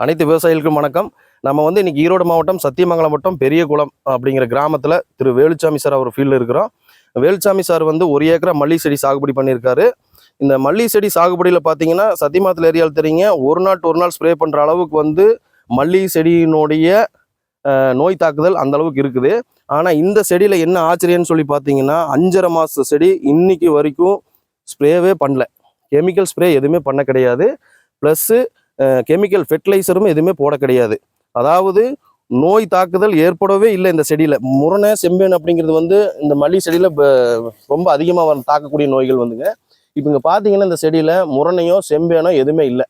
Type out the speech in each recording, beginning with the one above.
அனைத்து விவசாயிகளுக்கும் வணக்கம். நம்ம வந்து இன்னைக்கு ஈரோடு மாவட்டம் சத்தியமங்கலம் வட்டம் பெரியகுளம் அப்படிங்கிற கிராமத்தில் திரு வேலுச்சாமி சார் அவர் ஃபீல்டில் இருக்கிறோம். வேலுச்சாமி சார் வந்து ஒரு ஏக்கரா மல்லி செடி சாகுபடி பண்ணியிருக்காரு. இந்த மல்லி செடி சாகுபடியில் பார்த்தீங்கன்னா சத்தியமாத்தில் ஏரியாவில் தெரியுங்க. ஒரு நாள் ஒரு நாள் ஸ்ப்ரே பண்ணுற அளவுக்கு வந்து மல்லி செடியினுடைய நோய் தாக்குதல் அந்த அளவுக்கு இருக்குது. ஆனால் இந்த செடியில் என்ன ஆச்சரியம்னு சொல்லி பார்த்தீங்கன்னா அஞ்சரை மாத செடி இன்னைக்கு வரைக்கும் ஸ்ப்ரேவே பண்ணல. கெமிக்கல் ஸ்ப்ரே எதுவுமே பண்ண கிடையாது. ப்ளஸ்ஸு கெமிக்கல் ஃபெர்டிலைசரும் எதுவுமே போட கிடையாது. அதாவது நோய் தாக்குதல் ஏற்படவே இல்லை இந்த செடியில். முரணை செம்பேன் அப்படிங்கிறது வந்து இந்த மல்லி செடியில் ரொம்ப அதிகமாக வர தாக்கக்கூடிய நோய்கள் வந்துங்க. இப்போ இங்கே பார்த்தீங்கன்னா இந்த செடியில் முரணையோ செம்பேனோ எதுவுமே இல்லை.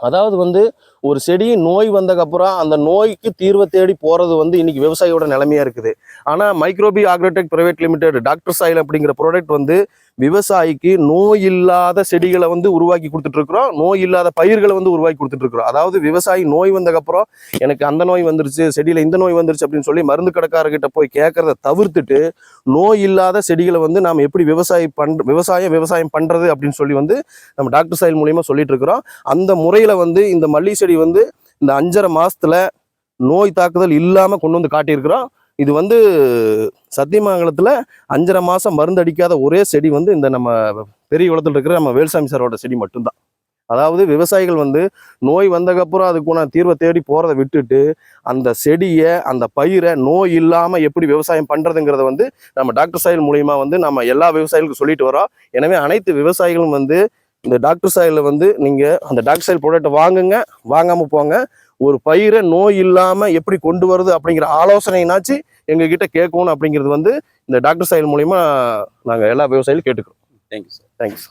அதாவது வந்து ஒரு செடி நோய் வந்ததுக்கப்புறம் அந்த நோய்க்கு தீர்வை தேடி போகிறது வந்து இன்னைக்கு விவசாயியோட நிலமையாக இருக்குது. ஆனால் Microbi Agrotech private limited Doctor Soil அப்படிங்கிற ப்ராடக்ட் வந்து விவசாயிக்கு நோய் இல்லாத செடிகளை வந்து உருவாக்கி கொடுத்துட்டு இருக்கிறோம் நோய் இல்லாத பயிர்களை வந்து உருவாக்கி கொடுத்துட்டு இருக்கிறோம் அதாவது விவசாயி நோய் வந்ததுக்கப்புறம் எனக்கு அந்த நோய் வந்துருச்சு செடியில் இந்த நோய் வந்துருச்சு அப்படின்னு சொல்லி மருந்து கடைக்காரர்கிட்ட போய் கேட்கறத தவிர்த்துட்டு நோய் இல்லாத செடிகளை வந்து நாம் எப்படி விவசாயி பண்ற விவசாயம் விவசாயம் பண்றது அப்படின்னு சொல்லி வந்து நம்ம டாக்டர் சைல் மூலியமா சொல்லிட்டு இருக்கிறோம் அந்த முறையில வந்து இந்த மல்லி செடி வந்து இந்த அஞ்சரை மாசத்துல நோய் தாக்குதல் இல்லாம கொண்டு வந்து காட்டியிருக்கிறோம். இது வந்து சத்தியமங்கலத்தில் அஞ்சரை மாதம் மருந்து அடிக்காத ஒரே செடி வந்து இந்த நம்ம பெரிய குளத்தில் இருக்கிற நம்ம வேல்சாமி சாரோட செடி மட்டும்தான். அதாவது விவசாயிகள் வந்து நோய் வந்ததுக்கப்புறம் அதுக்குன தீர்வை தேடி போகிறத விட்டுட்டு அந்த செடியை அந்த பயிரை நோய் இல்லாமல் எப்படி விவசாயம் பண்ணுறதுங்கிறத வந்து நம்ம டாக்டர் சாயில் மூலியமா வந்து நம்ம எல்லா விவசாயிகளுக்கும் சொல்லிட்டு வரோம். எனவே அனைத்து விவசாயிகளும் வந்து இந்த டாக்டர் சாயில வந்து நீங்கள் அந்த டாக்டர் சாயில் ப்ராடக்ட்டை வாங்குங்க வாங்காமல் போங்க. ஒரு பயிரை நோய் இல்லாம எப்படி கொண்டு வருது அப்படிங்கிற ஆலோசனைனாச்சு எங்க கிட்ட கேட்கணும் அப்படிங்கிறது வந்து இந்த டாக்டர் சாயில் மூலியமா நாங்க எல்லா விவசாயிகளும் கேட்டுக்கிறோம். Thank you sir thanks